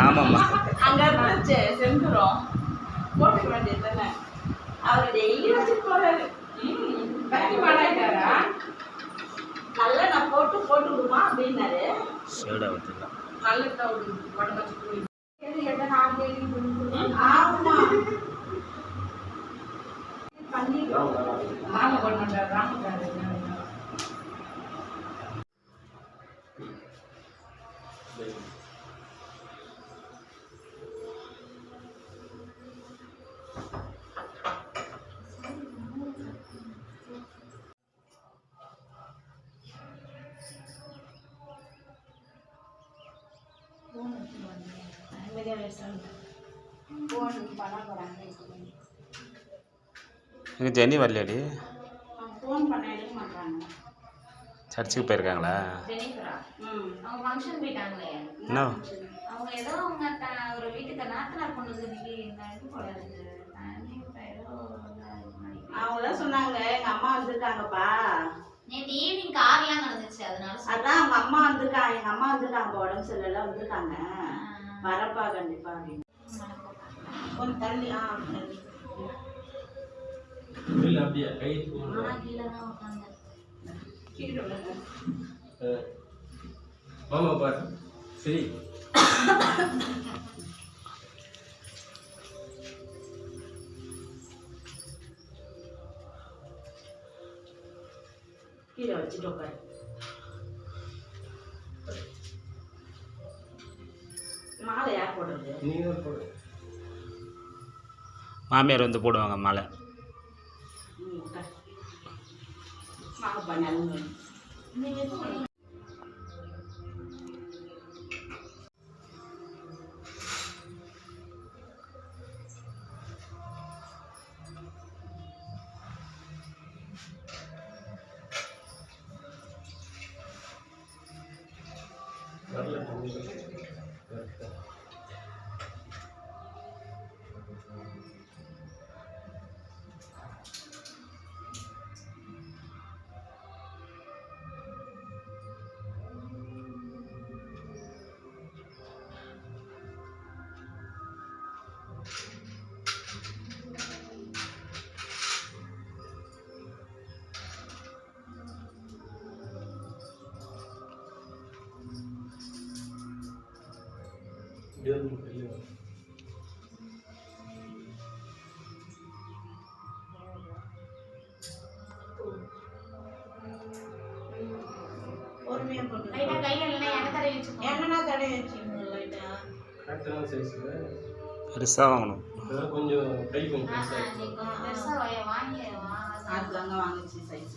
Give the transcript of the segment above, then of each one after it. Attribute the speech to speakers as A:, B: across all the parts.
A: ஆமாம்மா
B: அங்க இருந்துச்சு செந்துரும் போட்டுக்க வேண்டியது தானே? அவர் டெய்லி வச்சுட்டு போறாரு. நல்லா நான் போட்டு போட்டு விடுமா அப்படின்னாரு
C: நல்ல உடம்பு வச்சு
B: ஆமா.
A: எங்கள் ஜெனி வரலையாடி
B: ஃபோன் பண்ண எடுக்க மாட்டாங்க
A: சர்ச்சுக்கு போயிருக்காங்களா
D: ஜெனிஃபரா
B: ம்
D: அவங்க ஃபங்க்ஷன் போயிட்டாங்களே
A: என்ன
D: அவங்க ஏதோ அவங்க ஒரு வீட்டுக்கு நாத்தனார் கொண்டு வந்து இது போல மாதிரி.
B: அவங்களாம் சொன்னாங்க எங்க அம்மா வந்திருக்காங்கப்பா
D: நேத்து ஈவினிங் கார்லாம் நடந்துச்சு அதனால.
B: அதான் அவங்க அம்மா வந்திருக்காங்க எங்க அம்மா வந்திருக்காங்க உடம்பு சரியில்லை வந்திருக்காங்க வரப்பா கண்டிப்பா அப்படின்னு. கொஞ்சம் தள்ளி ஆ
E: இல்லை அப்படியா? கை
D: கீழே தான் உட்காந்தேன்
B: கீழே.
E: மாமா பாரு. சரி.
B: கீழே வச்சுட்டு உட்காரு
A: மாமியார் வந்து போடுவாங்க மாலை பெருசாக வாங்கணும்
E: கொஞ்சம் கை கொஞ்சம்
B: வாங்கிச்சு சைஸ்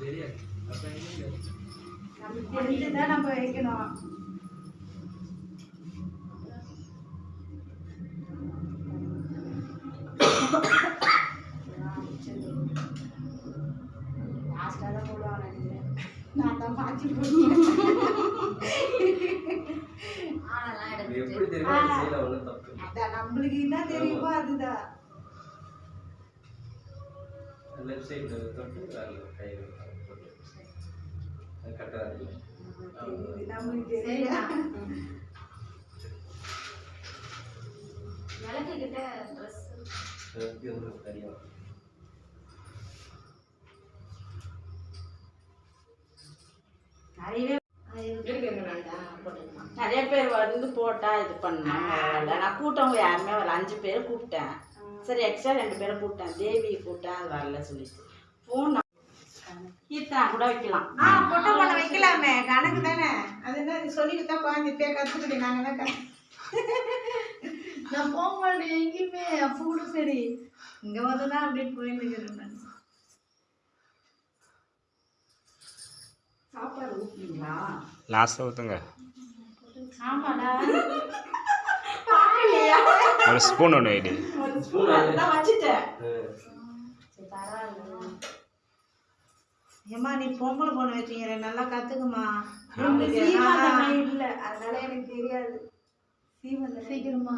E: தெரியாது அப்போ எங்கே
B: தெரிஞ்சுதான் நம்ம வைக்கணும். தான் நம்மளுக்கு என்ன தெரியுமோ அதுதான்.
E: லெஃப்ட் சைடில் தொட்டு வேறு கை போட்டு
B: நிறைய பேர் வந்து போட்டா இது பண்ணாங்க நான் கூட்டவங்க யாருமே வரல அஞ்சு பேர் கூப்பிட்டேன். சரி எக்ஸ்ட்ரா ரெண்டு பேரை கூப்பிட்டேன். தேவி கூப்பிட்டேன் அது வரல சொல்லிட்டு. ஃபோன் கீர்த்தனா கூட வைக்கலாம்.
F: ஆ பொட்டை பண்ண வைக்கலாமே. கணக்கு தானே. அது என்ன சொல்லிட்டு தான் குழந்தை இப்பயே கற்றுக்கிட்டு நாங்கள் தான் நான் போக மாட்டேன். எங்கேயுமே. அப்போ கூட சரி. இங்கே வந்து தான் அப்படியே போயிட்டு இருக்கிறேன் நான்.
B: சாப்பாடு ஊற்றுங்களா
A: லாஸ்ட்டாக ஊற்றுங்க
B: ஆமாடா.
A: ஒரு ஸ்பூன் ஒன்று வைடி.
B: ஒரு ஸ்பூன் அதுதான் வச்சுட்டேன்.
F: ஏம்மா நீ பொம்பளை பொண்ணு வச்சுக்கிற நல்லா
B: சீமந்தமே
F: இல்லை அதனால எனக்கு தெரியாது சீமந்தம்
D: சீக்கிரமா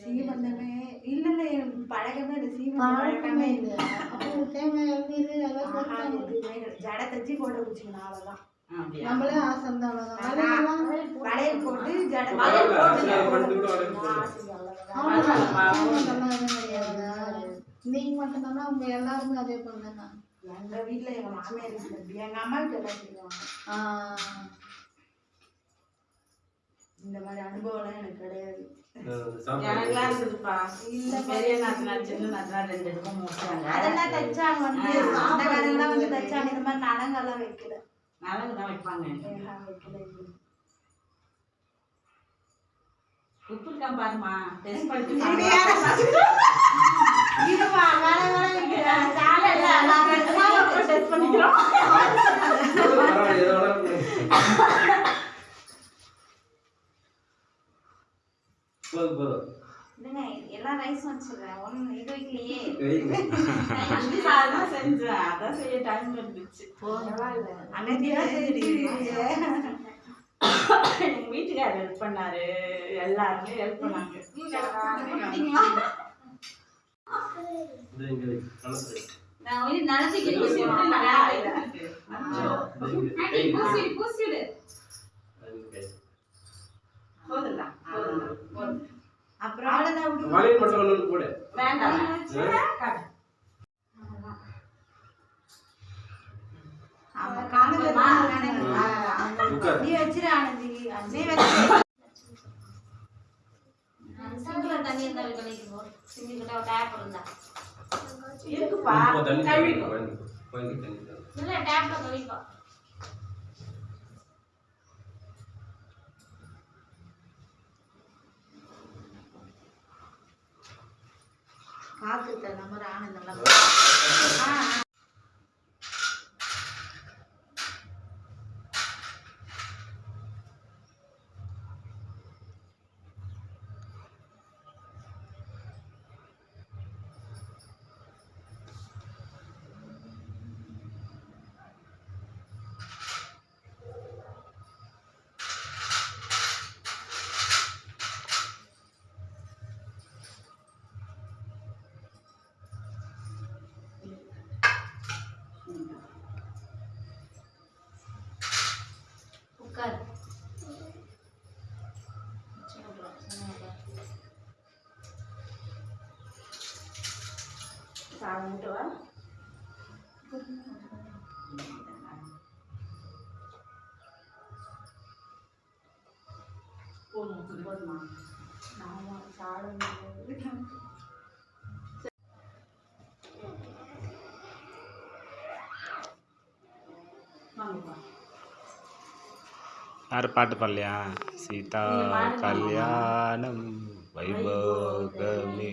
F: சீமந்தமே இல்லை இல்லை எனக்கு பழக்கமே இல்லை சீமந்தம் பழக்கமே இல்லை
G: ஜடை தச்சு போட்டு குடிச்சிக்கணும் அவ்வளோதான்
F: நம்மளே ஆசை இருந்தா அவ்வளோதான்
G: வளையல் போட்டு ஜடை.
F: நீங்க மட்டும் தானே உங்க எல்லாருமே அதே போல தானே
G: எங்க வீட்டுல எங்க மாமியார் இருக்கு. எங்க அம்மா வீட்டுல செய்வாங்க இந்த மாதிரி அனுபவம்லாம் எனக்கு கிடையாது.
B: எனக்குலாம் இருக்குதுப்பா. பெரிய நாத்தனார் சின்ன நாத்தனார் ரெண்டு இருக்கும் முடிச்சாங்க
G: அதெல்லாம் தச்சாங்க வந்து. தச்சாங்க. இந்த மாதிரி நலங்கெல்லாம் வைக்கல.
B: நலங்கு தான் வைப்பாங்க. உப்பு இருக்கான் பாருமா டெஸ்ட் பண்ணிட்டு
G: இது
B: பாருமா.
G: யாரு? இருமா, வேற வேற வைக்கிறேன். சாலை இல்ல, நாங்க
B: நாங்க அப்புறம் டெஸ்ட் பண்ணிக்கிறோம்
E: பரவாயில்ல, எது வேணாலும் பண்ணு. போதும் போதும்
D: இல்லைங்க வச்சிடுறேன் இது வைக்கலையே.
B: அஞ்சு தான் செஞ்சேன். அதான் செய்ய டைம் இருந்துச்சு
G: பரவாயில்ல.
B: அமைதியா
G: செஞ்சிருக்கீங்க.
B: எங்க வீட்டுக்காரர் ஹெல்ப் பண்ணாரு. எல்லாருமே ஹெல்ப் பண்ணாங்க.
D: நான் வந்து டேப் இருந்தா
B: இருக்குப்பா.
E: தரேன்.
D: இல்லை டேப்ல கழிப்பா
G: காத்து தந்த ஆனந்தம் ஆ
D: உட்காரு
B: சாதம் மூட்டவா போதும். போதுமா
G: ஆமா சாதம்
A: யாரு பாட்டு பாடலையா? சீதா. கல்யாணம் வைபோகமே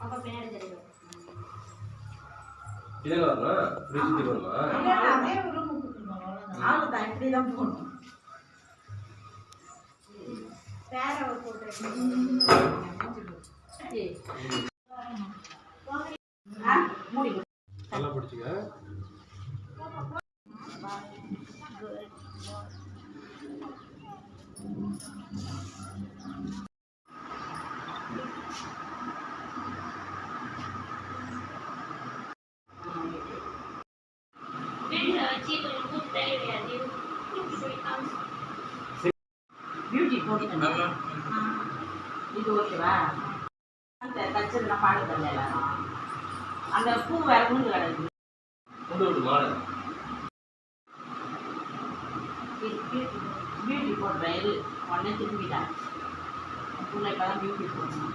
D: அப்பா பின்னாடி தெரியும்
E: இதே வரணும் இப்படி சுத்தி போகணுமா
F: இல்லை, அப்படியே ஒரு ரூம் கொடுத்துருக்கோம் அவ்வளோதான்
B: அவ்வளவுதான், இப்படிதான் போகணும்.
G: வேற ஒரு போட்டு
B: ஏய். ஆ, மூடி வை.
E: நல்லா பிடிச்சிக்க
D: வீட்டில் வச்சு கொஞ்சம் கூட்டு தள்ளி விடாது
B: பியூட்டி போட்டு இது ஓகேவா அந்த தச்சது நான் பாடுறதில்ல எல்லாரும் அந்த பூ வேற மூணு கிடக்கு பியூட்டி போடுறேன் இரு உடனே திரும்பிட்டேன் பிள்ளை இப்போ தான் பியூட்டி போடணும்